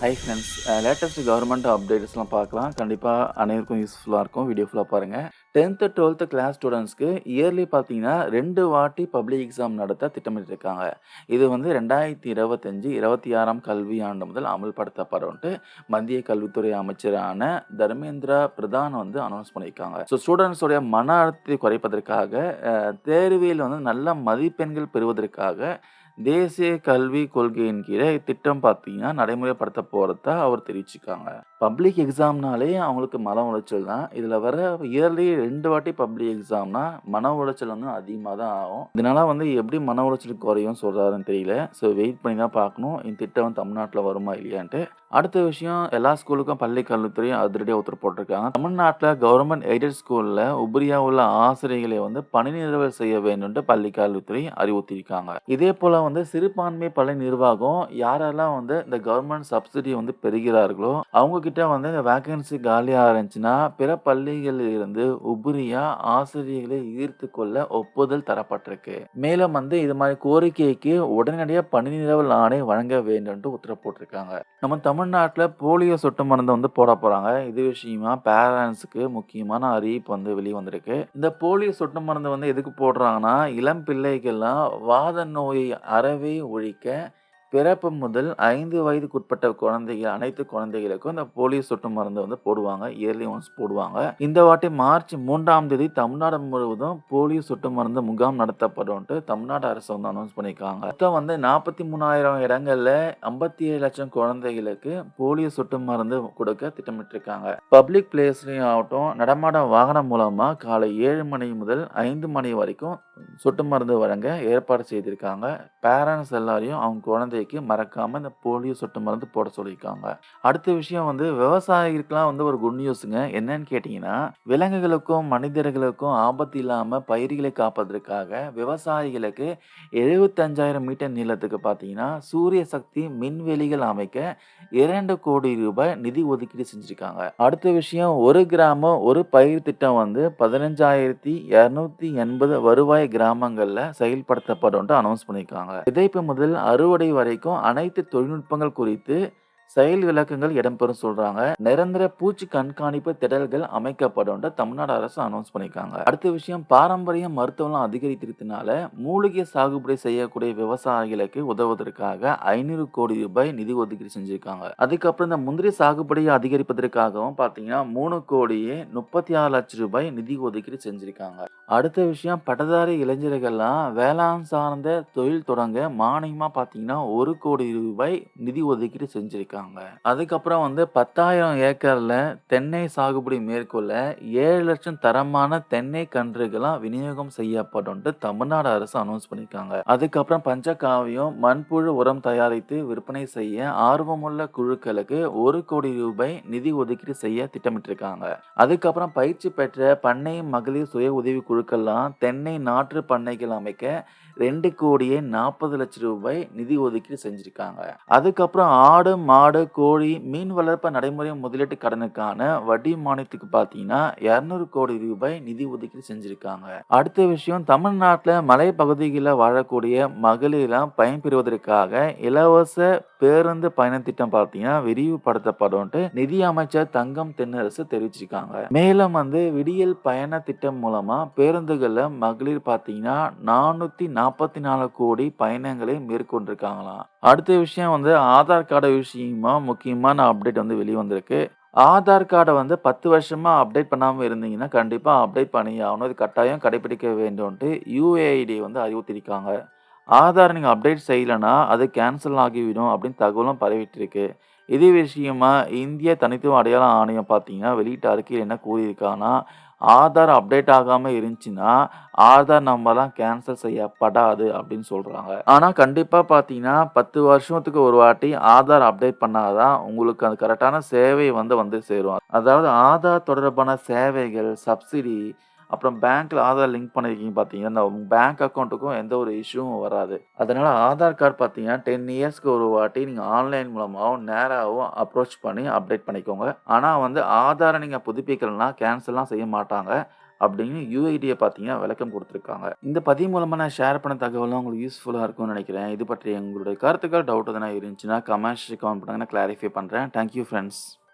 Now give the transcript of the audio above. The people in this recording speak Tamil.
ஹை ஃப்ரெண்ட்ஸ் லேட்டஸ்ட் கவர்மெண்ட் அப்டேட்ஸ்லாம் பார்க்கலாம். கண்டிப்பாக அனைவருக்கும் யூஸ்ஃபுல்லாக இருக்கும். வீடியோ ஃபுல்லாக பாருங்கள் டென்த்து டுவெல்த்து கிளாஸ் ஸ்டூடெண்ட்ஸ்க்கு இயர்லி பார்த்தீங்கன்னா ரெண்டு வாட்டி பப்ளிக் எக்ஸாம் நடத்த திட்டமிட்டிருக்காங்க. இது வந்து ரெண்டாயிரத்தி இருபத்தஞ்சி இருபத்தி ஆறாம் கல்வியாண்டு முதல் அமல்படுத்தப்படும்ட்டு மத்திய கல்வித்துறை அமைச்சரான தர்மேந்திரா பிரதான் வந்து அனௌன்ஸ் பண்ணியிருக்காங்க. ஸோ ஸ்டூடெண்ட்ஸோடைய மன அழுத்தத்தை குறைப்பதற்காக அஹ், தேர்வில் வந்து நல்ல மதிப்பெண்கள் பெறுவதற்காக தேசிய கல்வி கொள்கையின் கீழே இத்திட்டம் பார்த்தீங்கன்னா நடைமுறைப்படுத்த போகிறதா அவர் தெரிவிச்சிருக்காங்க. பப்ளிக் எக்ஸாம்னாலே அவங்களுக்கு மன உளைச்சல் தான். இதில் வர இயர்லி ரெண்டு வாட்டி பப்ளிக் எக்ஸாம்னா மன உளைச்சல் வந்து அதிகமாக தான் ஆகும். இதனால் வந்து எப்படி மன உளைச்சல் குறையும் சொல்கிறாருன்னு தெரியல. ஸோ வெயிட் பண்ணி தான் பார்க்கணும். இந்த திட்டம் தமிழ்நாட்டில் வருமா இல்லையான்ட்டு. அடுத்த விஷயம் எல்லா ஸ்கூலுக்கும் பள்ளி கல்வித்துறையும் அதிரடியாக உத்தரவு போட்டிருக்காங்க தமிழ்நாட்டில் கவர்மெண்ட் எய்டட் ஸ்கூலில் உபரியாக உள்ள ஆசிரியர்களை வந்து பணி நிறுவல் செய்ய வேண்டும்ட்டு பள்ளி கல்வித்துறை அறிவுறுத்தியிருக்காங்க. இதே போல் வந்து சிறுபான்மை பள்ளி நிர்வாகம் யாரெல்லாம் வந்து இந்த கவர்மெண்ட் சப்சிடி வந்து பெறுகிறார்களோ அவங்க கிட்ட வந்து இந்த வேக்கன்சி காலியாக இருந்துச்சுன்னா பிற பள்ளிகளில் இருந்து உபரியா ஆசிரியர்களை ஈர்த்து கொள்ள ஒப்புதல் தரப்பட்டிருக்கு. மேலும் வந்து இது மாதிரி கோரிக்கைக்கு உடனடியாக பணி நிறுவல் ஆணை வழங்க வேண்டும்ட்டு உத்தரவு போட்டிருக்காங்க. நம்ம தமிழ் தமிழ்நாட்டில் போலியோ சொட்டு மருந்து வந்து போட போகிறாங்க இது விஷயமா பேரண்ட்ஸுக்கு முக்கியமான அறிவிப்பு வந்து வெளியே வந்திருக்கு. இந்த போலியோ சொட்டு மருந்து வந்து எதுக்கு போடுறாங்கன்னா இளம் பிள்ளைகள்லாம் வாத நோயை அறவே ஒழிக்க பிறப்பு முதல் ஐந்து வயதுக்குட்பட்ட குழந்தைகள் அனைத்து குழந்தைகளுக்கும் இந்த போலியோ சொட்டு மருந்து வந்து போடுவாங்க. இயர்லி ஒன்ஸ் போடுவாங்க. இந்த வாட்டி மார்ச் மூன்றாம் தேதி தமிழ்நாடு முழுவதும் போலியோ சொட்டு மருந்து முகாம் நடத்தப்படும்ட்டு தமிழ்நாடு அரசு வந்து அனௌன்ஸ் பண்ணியிருக்காங்க. மொத்தம் வந்து நாற்பத்தி மூணாயிரம் இடங்கள்ல ஐம்பத்தி ஏழு லட்சம் குழந்தைகளுக்கு போலியோ சொட்டு மருந்து கொடுக்க திட்டமிட்டிருக்காங்க. பப்ளிக் பிளேஸ்லயும் ஆகட்டும் நடமாட வாகனம் மூலமா காலை ஏழு மணி முதல் ஐந்து மணி வரைக்கும் சொட்டு மருந்து வழங்க ஏற்பாடு செய்திருக்காங்க. பேரண்ட்ஸ் எல்லாரையும் அவங்க குழந்தை குழந்தைக்கு மறக்காமல் இந்த போலியோ சொட்டு மருந்து போட சொல்லியிருக்காங்க. அடுத்த விஷயம் வந்து விவசாயிகளுக்கெல்லாம் வந்து ஒரு குட் நியூஸுங்க என்னன்னு கேட்டிங்கன்னா விலங்குகளுக்கும் மனிதர்களுக்கும் ஆபத்து இல்லாமல் பயிர்களை காப்பதற்காக விவசாயிகளுக்கு எழுபத்தஞ்சாயிரம் மீட்டர் நீளத்துக்கு பார்த்தீங்கன்னா சூரிய சக்தி மின்வெளிகள் அமைக்க இரண்டு கோடி ரூபாய் நிதி ஒதுக்கீடு செஞ்சுருக்காங்க. அடுத்த விஷயம் ஒரு கிராமம் ஒரு பயிர் திட்டம் வந்து பதினஞ்சாயிரத்தி இரநூத்தி எண்பது வருவாய் கிராமங்களில் செயல்படுத்தப்படும் அனௌன்ஸ் பண்ணியிருக்காங்க விதைப்பு முதல் அறுவடை வரை வரைக்கும் அனைத்து தொழில்நுட்பங்கள் குறித்து செயல் விளக்கங்கள் இடம்பெறும் சொல்றாங்க. நிரந்தர பூச்சி கண்காணிப்பு திடல்கள் அமைக்கப்படும் தமிழ்நாடு அரசு அனௌன்ஸ் பண்ணியிருக்காங்க. அடுத்த விஷயம் பாரம்பரிய மருத்துவம் அதிகரித்திருக்கனால மூலிகை சாகுபடி செய்யக்கூடிய விவசாயிகளுக்கு உதவுவதற்காக ஐநூறு கோடி ரூபாய் நிதி ஒதுக்கீடு செஞ்சிருக்காங்க. அதுக்கப்புறம் இந்த முந்திரி சாகுபடியை அதிகரிப்பதற்காகவும் பார்த்தீங்கன்னா மூணு கோடியே முப்பத்தி ஆறு லட்சம் ரூபாய் நிதி ஒதுக்கீடு செஞ்சிருக்காங்க. அடுத்த விஷயம் பட்டதாரி இளைஞர்கள்லாம் வேளாண் சார்ந்த தொழில் தொடங்க மானியமா பார்த்தீங்கன்னா ஒரு கோடி ரூபாய் நிதி ஒதுக்கீடு செஞ்சிருக்காங்க. அதுக்கப்புறம் வந்து பத்தாயிரம் ஏக்கர்ல தென்னை சாகுபடி மேற்கொள்ள ஏழு லட்சம் தரமான தென்னை கன்றுகளாம் விநியோகம் செய்யப்படும் தமிழ்நாடு அரசு அனௌன்ஸ் பண்ணியிருக்காங்க அதுக்கப்புறம் பஞ்சகாவியம் மண்புழு உரம் தயாரித்து விற்பனை செய்ய ஆர்வமுள்ள குழுக்களுக்கு ஒரு கோடி ரூபாய் நிதி ஒதுக்கீடு செய்ய திட்டமிட்டிருக்காங்க. அதுக்கப்புறம் பயிற்சி பெற்ற பண்ணை மகளிர் சுய உதவி குழுக்கள்லாம் தென்னை நாற்று பண்ணைகள் அமைக்க ரெண்டு கோடியே நாற்பது லட்சம் ரூபாய் நிதி ஒதுக்கீடு செஞ்சுருக்காங்க. அதுக்கப்புறம் ஆடு மாடு கோழி மீன் வளர்ப்பு நடைமுறை முதலீட்டு கடனுக்கான வட்டி மானியத்துக்கு பார்த்தீங்கன்னா இரநூறு கோடி ரூபாய் நிதி ஒதுக்கீடு செஞ்சுருக்காங்க. அடுத்த விஷயம் தமிழ்நாட்டில் மலை பகுதிகளில் வாழக்கூடிய மகளிரெல்லாம் பயன்பெறுவதற்காக இலவச பேருந்து பயணத்திட்டம் பார்த்தீங்கன்னா விரிவுபடுத்தப்படும் நிதி அமைச்சர் தங்கம் தென்னரசு தெரிவிச்சிருக்காங்க. மேலும் வந்து விடியல் பயண திட்டம் மூலமா பேருந்துகள்ல மகளிர் பார்த்தீங்கன்னா நானூத்தி நாற்பத்தி நாலு கோடி பயணங்களை மேற்கொண்டிருக்காங்களாம். அடுத்த விஷயம் வந்து ஆதார் கார்டு விஷயமா முக்கியமான அப்டேட் வந்து வெளிவந்திருக்கு. ஆதார் கார்டை வந்து பத்து வருஷமா அப்டேட் பண்ணாமல் இருந்தீங்கன்னா கண்டிப்பாக அப்டேட் பண்ணி ஆகணும். இது கட்டாயம் கடைபிடிக்க வேண்டும்ன்ட்டு யூஏஐடி வந்து அறிவுறுத்திருக்காங்க ஆதார் நீங்கள் அப்டேட் செய்யலைன்னா அது கேன்சல் ஆகிவிடும் அப்படின்னு தகவலும் பரவிட்டிருக்கு. இதே விஷயமா இந்திய தனித்துவ அடையாள ஆணையம் பார்த்தீங்கன்னா வெளியிட்ட அறிக்கையில் என்ன கூறியிருக்காங்கன்னா ஆதார் அப்டேட் ஆகாமல் இருந்துச்சுன்னா ஆதார் நம்பர்லாம் கேன்சல் செய்யப்படாது அப்படின்னு சொல்கிறாங்க ஆனால் கண்டிப்பாக பார்த்தீங்கன்னா பத்து வருஷத்துக்கு ஒரு வாட்டி ஆதார் அப்டேட் பண்ணாதான் உங்களுக்கு அந்த கரெக்டான சேவை வந்து வந்து சேரும். அதாவது ஆதார் தொடர்பான சேவைகள் சப்சிடி அப்புறம் பேங்க்கில் ஆதார் லிங்க் பண்ணியிருக்கீங்க பார்த்தீங்கன்னா உங்கள் பேங்க் அக்கௌண்ட்டுக்கும் எந்த ஒரு இஷ்யூவும் வராது அதனால் ஆதார் கார்டு பார்த்தீங்கன்னா டென் இயர்ஸ்க்கு ஒரு வாட்டி நீங்கள் ஆன்லைன் மூலமாகவும் நேராகவும் அப்ரோச் பண்ணி அப்டேட் பண்ணிக்கோங்க ஆனால் வந்து ஆதாரை நீங்கள் புதுப்பிக்கலைன்னா கேன்சல்லாம் செய்ய மாட்டாங்க அப்படின்னு யூஐடியை பார்த்தீங்கன்னா விளக்கம் கொடுத்துருக்காங்க. இந்த பதிவு மூலமாக நான் ஷேர் பண்ண தகவலும் உங்களுக்கு யூஸ்ஃபுல்லாக இருக்கும்னு நினைக்கிறேன். இது பற்றி எங்களுடைய கருத்துக்கள், டவுட் எதனா இருந்துச்சுன்னா கமெண்ட்ஸ் கமெண்ட் பண்ணுங்க. நான் கிளாரிஃபை பண்ணுறேன் தேங்க் யூ